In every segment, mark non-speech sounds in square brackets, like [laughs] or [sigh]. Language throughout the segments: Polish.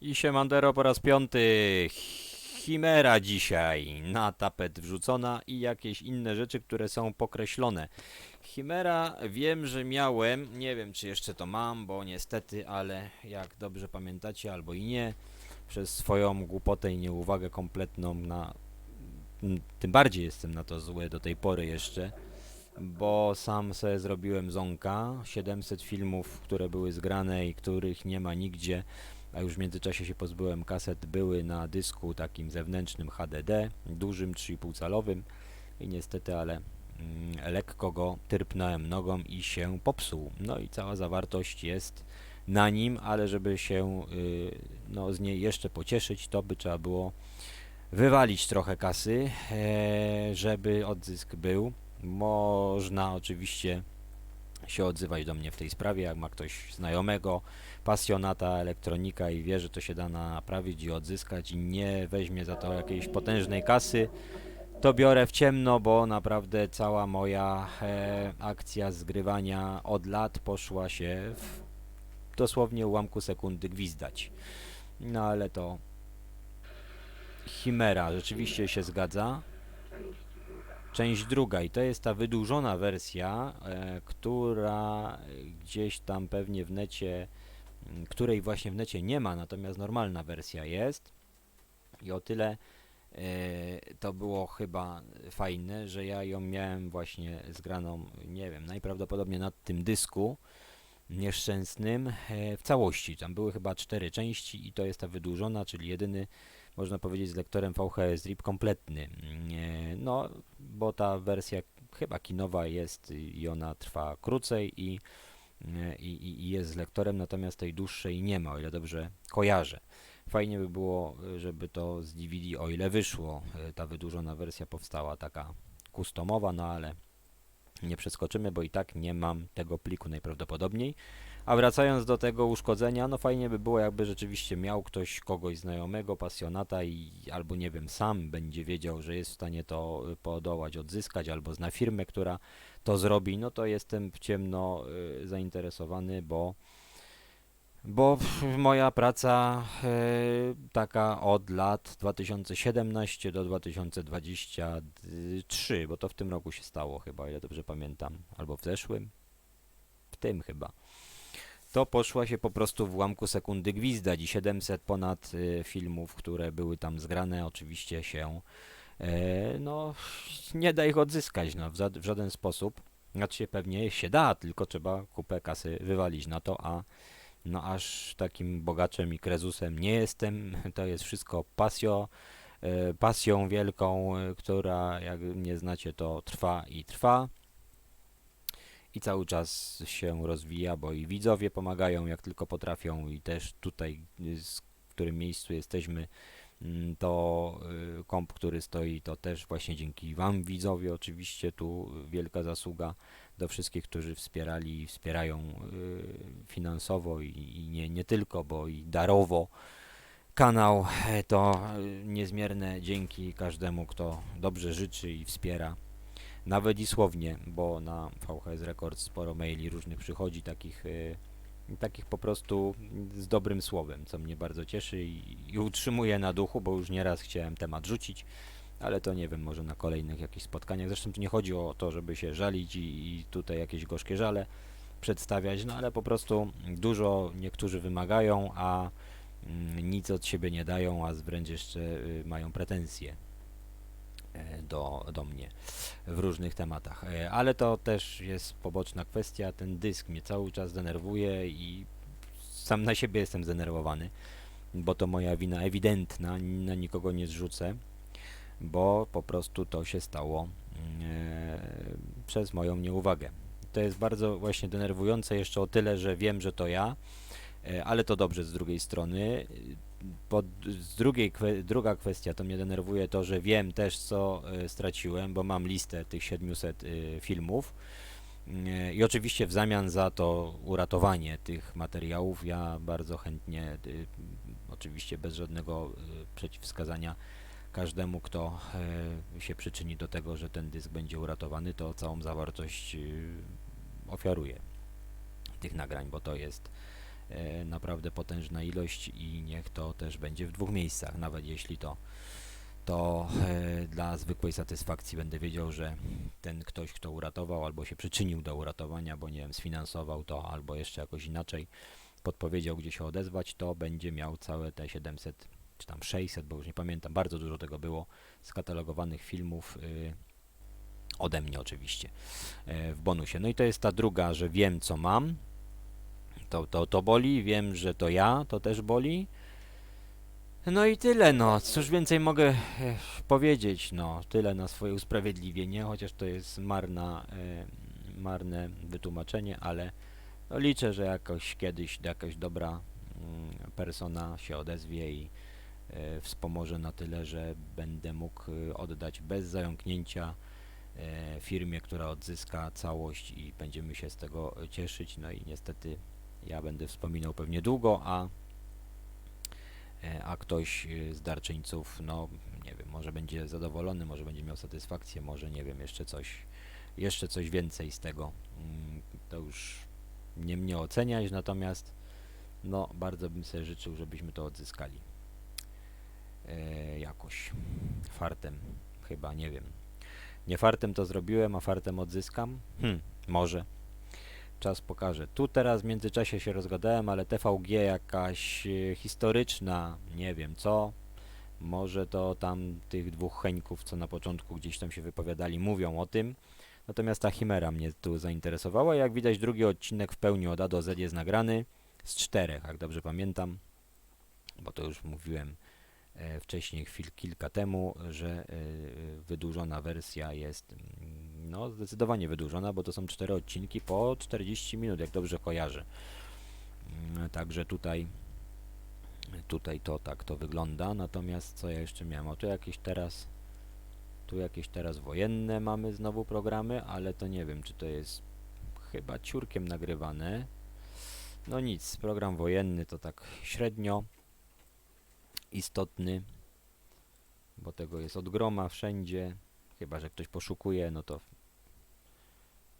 I siemandero po raz piąty. Chimera dzisiaj na tapet wrzucona i jakieś inne rzeczy, które są pokreślone. Chimera wiem, że miałem, nie wiem czy jeszcze to mam, bo niestety, ale jak dobrze pamiętacie albo i nie, przez swoją głupotę i nieuwagę kompletną na... Tym bardziej jestem na to zły do tej pory jeszcze, bo sam sobie zrobiłem zonka, 700 filmów, które były zgrane i których nie ma nigdzie a już w międzyczasie się pozbyłem kaset, były na dysku takim zewnętrznym HDD, dużym 3,5 calowym i niestety, ale mm, lekko go tyrpnąłem nogą i się popsuł. No i cała zawartość jest na nim, ale żeby się y, no, z niej jeszcze pocieszyć, to by trzeba było wywalić trochę kasy, e, żeby odzysk był. Można oczywiście się odzywać do mnie w tej sprawie, jak ma ktoś znajomego, pasjonata elektronika i wie, że to się da naprawić i odzyskać i nie weźmie za to jakiejś potężnej kasy, to biorę w ciemno, bo naprawdę cała moja e, akcja zgrywania od lat poszła się w dosłownie ułamku sekundy gwizdać. No ale to Chimera rzeczywiście się zgadza. Część druga i to jest ta wydłużona wersja, e, która gdzieś tam pewnie w necie której właśnie w necie nie ma, natomiast normalna wersja jest. I o tyle e, to było chyba fajne, że ja ją miałem właśnie zgraną, nie wiem, najprawdopodobniej na tym dysku nieszczęsnym e, w całości. Tam były chyba cztery części i to jest ta wydłużona, czyli jedyny, można powiedzieć, z lektorem VHS RIP kompletny. E, no, bo ta wersja chyba kinowa jest i ona trwa krócej i e, i, i, i jest z lektorem, natomiast tej dłuższej nie ma, o ile dobrze kojarzę. Fajnie by było, żeby to z DVD, o ile wyszło, e, ta wydłużona wersja powstała taka customowa, no ale nie przeskoczymy, bo i tak nie mam tego pliku najprawdopodobniej. A wracając do tego uszkodzenia, no fajnie by było, jakby rzeczywiście miał ktoś kogoś znajomego, pasjonata i albo nie wiem, sam będzie wiedział, że jest w stanie to y, podołać, odzyskać, albo zna firmę, która to zrobi, no to jestem w ciemno y, zainteresowany, bo bo moja praca y, taka od lat 2017 do 2023, bo to w tym roku się stało chyba, o ile dobrze pamiętam, albo w zeszłym, w tym chyba. To poszła się po prostu w ułamku sekundy gwizdać i 700 ponad y, filmów, które były tam zgrane, oczywiście się e, no nie da ich odzyskać no, w, żaden sposób. Znaczy pewnie się da, tylko trzeba kupę kasy wywalić na to, a no aż takim bogaczem i krezusem nie jestem. [laughs] To jest wszystko pasjo, e, pasją wielką, e, która jak nie znacie to trwa i trwa. I cały czas się rozwija, bo i widzowie pomagają jak tylko potrafią i też tutaj, w którym miejscu jesteśmy, mm, to komp, który stoi, to też właśnie dzięki Wam widzowie oczywiście tu wielka zasługa do wszystkich, którzy wspierali i wspierają y, finansowo i, i nie, nie tylko, bo i darowo kanał. E, To y, niezmierne dzięki każdemu, kto dobrze życzy i wspiera. Nawet i słownie, bo na VHS Records sporo maili różnych przychodzi, takich, y, takich po prostu z dobrym słowem, co mnie bardzo cieszy i, i utrzymuje na duchu, bo już nieraz chciałem temat rzucić, ale to nie wiem, może na kolejnych jakichś spotkaniach. Zresztą tu nie chodzi o to, żeby się żalić i, i tutaj jakieś gorzkie żale przedstawiać, no ale po prostu dużo niektórzy wymagają, a mm, nic od siebie nie dają, a wręcz jeszcze y, mają pretensje e, do, do mnie w różnych tematach. E, Ale to też jest poboczna kwestia. Ten dysk mnie cały czas denerwuje i sam na siebie jestem zdenerwowany, bo to moja wina ewidentna, na nikogo nie zrzucę, bo po prostu to się stało mm, e, przez moją nieuwagę. To jest bardzo właśnie denerwujące jeszcze o tyle, że wiem, że to ja, e, ale to dobrze z drugiej strony. Pod, z drugiej, druga kwestia to mnie denerwuje to, że wiem też co e, straciłem, bo mam listę tych 700 e, filmów i oczywiście w zamian za to uratowanie tych materiałów ja bardzo chętnie, oczywiście bez żadnego przeciwwskazania każdemu, kto e, się przyczyni do tego, że ten dysk będzie uratowany, to całą zawartość e, ofiaruję tych nagrań, bo to jest e, naprawdę potężna ilość i niech to też będzie w dwóch miejscach, nawet jeśli to to dla zwykłej satysfakcji będę wiedział, że ten ktoś, kto uratował albo się przyczynił do uratowania, bo nie wiem, sfinansował to albo jeszcze jakoś inaczej podpowiedział, gdzie się odezwać, to będzie miał całe te 700 czy tam 600, bo już nie pamiętam, bardzo dużo tego było skatalogowanych filmów y, ode mnie oczywiście e, w bonusie. No i to jest ta druga, że wiem co mam, to, to, to boli, wiem, że to ja, to też boli. No i tyle, no. Cóż więcej mogę e, powiedzieć, no. Tyle na swoje usprawiedliwienie, chociaż to jest marna, e, marne wytłumaczenie, ale no, liczę, że jakoś kiedyś jakaś dobra mm, persona się odezwie i wspomoże na tyle, że będę mógł e, oddać bez zająknięcia e, firmie, która odzyska całość i będziemy się z tego e, cieszyć. No i niestety ja będę wspominał pewnie długo, a e, a ktoś e, z darczyńców, no nie wiem, może będzie zadowolony, może będzie miał satysfakcję, może nie wiem, jeszcze coś, jeszcze coś więcej z tego. Mm, To już nie mnie oceniać, natomiast no bardzo bym sobie życzył, żebyśmy to odzyskali. E, jakoś. Fartem chyba, nie wiem. Nie fartem to zrobiłem, a fartem odzyskam? Hm, może. Czas pokaże. Tu teraz w międzyczasie się rozgadałem, ale TVG jakaś e, historyczna, nie wiem co. Może to tam tych dwóch Heńków, co na początku gdzieś tam się wypowiadali, mówią o tym. Natomiast ta Chimera mnie tu zainteresowała. Jak widać, drugi odcinek w pełni od A do Z jest nagrany z czterech, jak dobrze pamiętam, bo to już mówiłem wcześniej, chwil kilka temu, że e, wydłużona wersja jest mm, no zdecydowanie wydłużona, bo to są cztery odcinki po 40 minut, jak dobrze kojarzę. Mm, Także tutaj tutaj to tak to wygląda. Natomiast co ja jeszcze miałem? O tu jakieś teraz tu jakieś teraz wojenne mamy znowu programy, ale to nie wiem, czy to jest chyba ciurkiem nagrywane. No nic, program wojenny to tak średnio istotny, bo tego jest od groma wszędzie. Chyba, że ktoś poszukuje, no to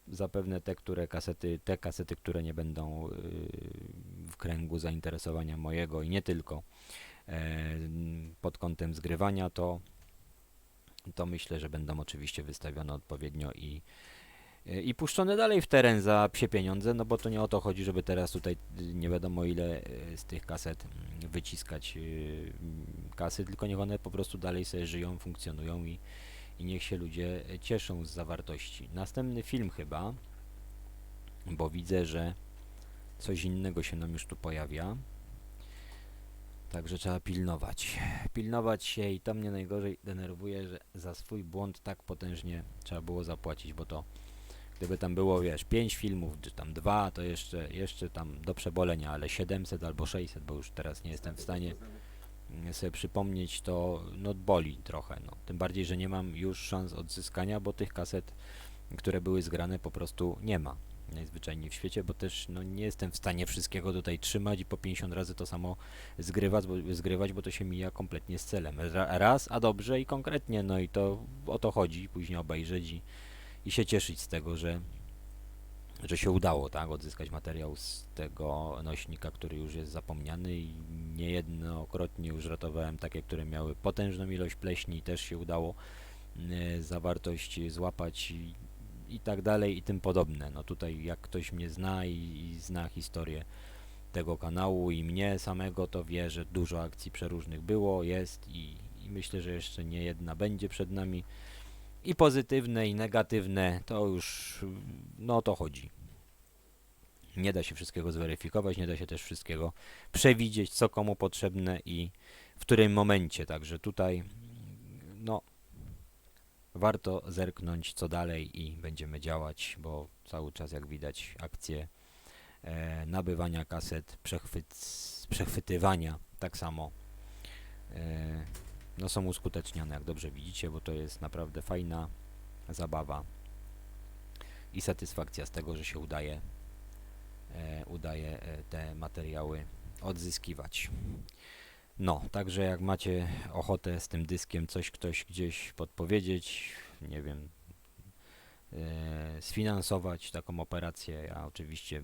zapewne te, które kasety, te kasety, które nie będą yy, w kręgu zainteresowania mojego i nie tylko e, pod kątem zgrywania, to to myślę, że będą oczywiście wystawione odpowiednio i, i puszczone dalej w teren za psie pieniądze, no bo to nie o to chodzi, żeby teraz tutaj y, nie wiadomo ile e, z tych kaset mm, wyciskać y, kasy, tylko niech one po prostu dalej sobie żyją, funkcjonują i, i niech się ludzie cieszą z zawartości. Następny film chyba, bo widzę, że coś innego się nam już tu pojawia. Także trzeba pilnować. Pilnować się i to mnie najgorzej denerwuje, że za swój błąd tak potężnie trzeba było zapłacić, bo to gdyby tam było, wiesz, 5 filmów, czy tam 2, to jeszcze, jeszcze tam do przebolenia, ale 700 albo 600, bo już teraz nie jestem w stanie mm, sobie przypomnieć, to no boli trochę, no. Tym bardziej, że nie mam już szans odzyskania, bo tych kaset, które były zgrane po prostu nie ma najzwyczajniej w świecie, bo też no, nie jestem w stanie wszystkiego tutaj trzymać i po 50 razy to samo zgrywać, bo, zgrywać, bo to się mija kompletnie z celem. Ra, raz, a dobrze i konkretnie, no i to o to chodzi, później obejrzeć i, i się cieszyć z tego, że, że się udało, tak, odzyskać materiał z tego nośnika, który już jest zapomniany i niejednokrotnie już ratowałem takie, które miały potężną ilość pleśni i też się udało e, zawartość złapać i, i tak dalej i tym podobne. No tutaj jak ktoś mnie zna i, i zna historię tego kanału i mnie samego, to wie, że dużo akcji przeróżnych było, jest i, i myślę, że jeszcze nie jedna będzie przed nami. I pozytywne, i negatywne, to już, no o to chodzi. Nie da się wszystkiego zweryfikować, nie da się też wszystkiego przewidzieć, co komu potrzebne i w którym momencie. Także tutaj, no, warto zerknąć co dalej i będziemy działać, bo cały czas jak widać akcje e, nabywania kaset, przechwyt, przechwytywania tak samo e, no są uskuteczniane jak dobrze widzicie, bo to jest naprawdę fajna zabawa i satysfakcja z tego, że się udaje e, udaje e, te materiały odzyskiwać. No, także jak macie ochotę z tym dyskiem coś ktoś gdzieś podpowiedzieć, nie wiem, e, sfinansować taką operację, ja oczywiście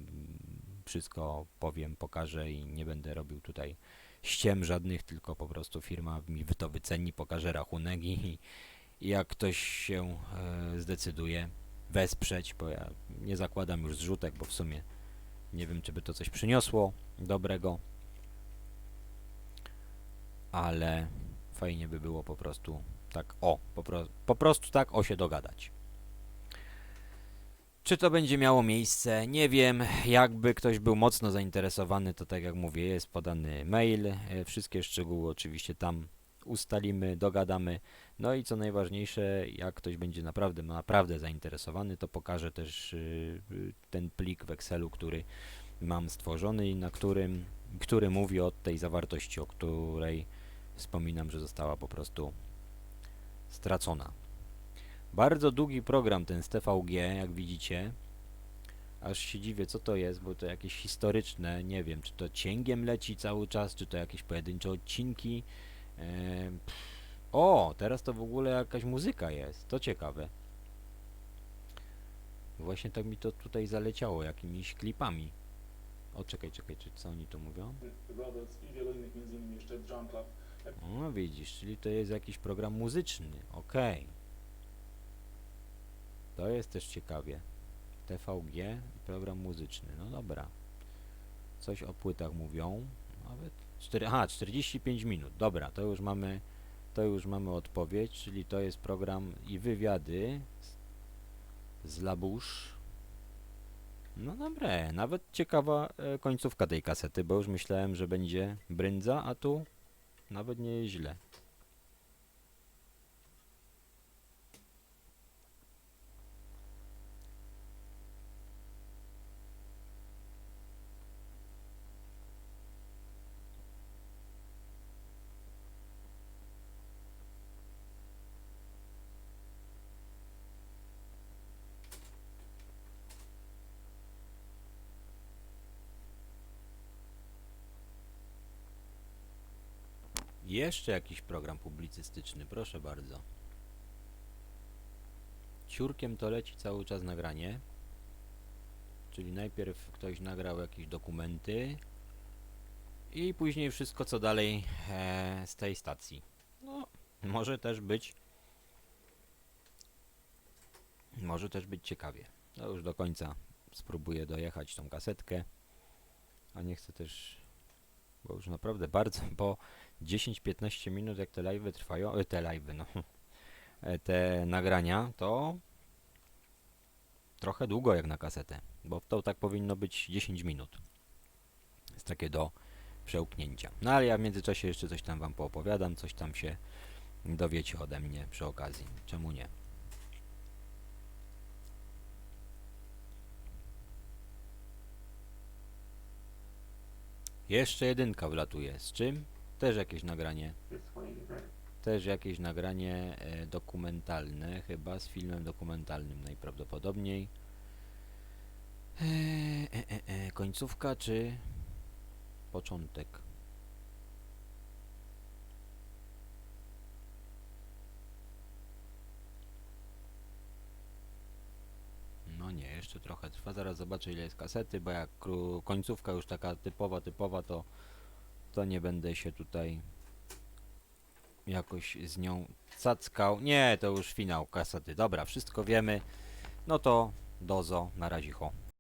wszystko powiem, pokażę i nie będę robił tutaj ściem żadnych, tylko po prostu firma mi to wyceni, pokaże rachunek i, i jak ktoś się e, zdecyduje wesprzeć, bo ja nie zakładam już zrzutek, bo w sumie nie wiem, czy by to coś przyniosło dobrego, ale fajnie by było po prostu tak, o, po, pro, po prostu tak o się dogadać. Czy to będzie miało miejsce? Nie wiem. Jakby ktoś był mocno zainteresowany, to tak jak mówię, jest podany mail. E, Wszystkie szczegóły oczywiście tam ustalimy, dogadamy. No i co najważniejsze, jak ktoś będzie naprawdę, naprawdę zainteresowany, to pokażę też y, y, ten plik w Excelu, który mam stworzony i na którym, który mówi o tej zawartości, o której wspominam, że została po prostu stracona. Bardzo długi program ten z TVG, jak widzicie. Aż się dziwię, co to jest, bo to jakieś historyczne, nie wiem, czy to cięgiem leci cały czas, czy to jakieś pojedyncze odcinki. Pff. O, teraz to w ogóle jakaś muzyka jest, to ciekawe. Właśnie tak mi to tutaj zaleciało, jakimiś klipami. O, czekaj, czekaj, czy co oni tu mówią? Brothers i wielu innych, między innymi jeszcze Jump Club. No widzisz, czyli to jest jakiś program muzyczny, okej. To jest też ciekawie. TVG i program muzyczny, no dobra. Coś o płytach mówią. Nawet 4, aha, 45 minut, dobra, to już mamy, to już mamy odpowiedź, czyli to jest program i wywiady z, Labusz. No dobre, nawet ciekawa e, końcówka tej kasety, bo już myślałem, że będzie brędza, a tu nawet nie jest źle. Jeszcze jakiś program publicystyczny, proszę bardzo. Ciurkiem to leci cały czas nagranie. Czyli najpierw ktoś nagrał jakieś dokumenty i później wszystko co dalej e, z tej stacji. No, może też być może też być ciekawie. No już do końca spróbuję dojechać tą kasetkę. A nie chcę też, bo już naprawdę bardzo, [laughs] bo 10-15 minut jak te live'y trwają, e, te live'y, no, [laughs] e, te nagrania, to trochę długo jak na kasetę, bo to tak powinno być 10 minut. Jest takie do przełknięcia. No ale ja w międzyczasie jeszcze coś tam wam poopowiadam, coś tam się dowiecie ode mnie przy okazji. Czemu nie? Jeszcze jedynka wlatuje. Z czym? Też jakieś nagranie. Też jakieś nagranie e, dokumentalne, chyba z filmem dokumentalnym najprawdopodobniej. E, e, e, e, końcówka czy początek? No nie, jeszcze trochę trwa. Zaraz zobaczę ile jest kasety, bo jak końcówka już taka typowa, typowa, to to nie będę się tutaj jakoś z nią cackał. Nie, to już finał kasety. Dobra, wszystko wiemy. No to dozo, na razie ho.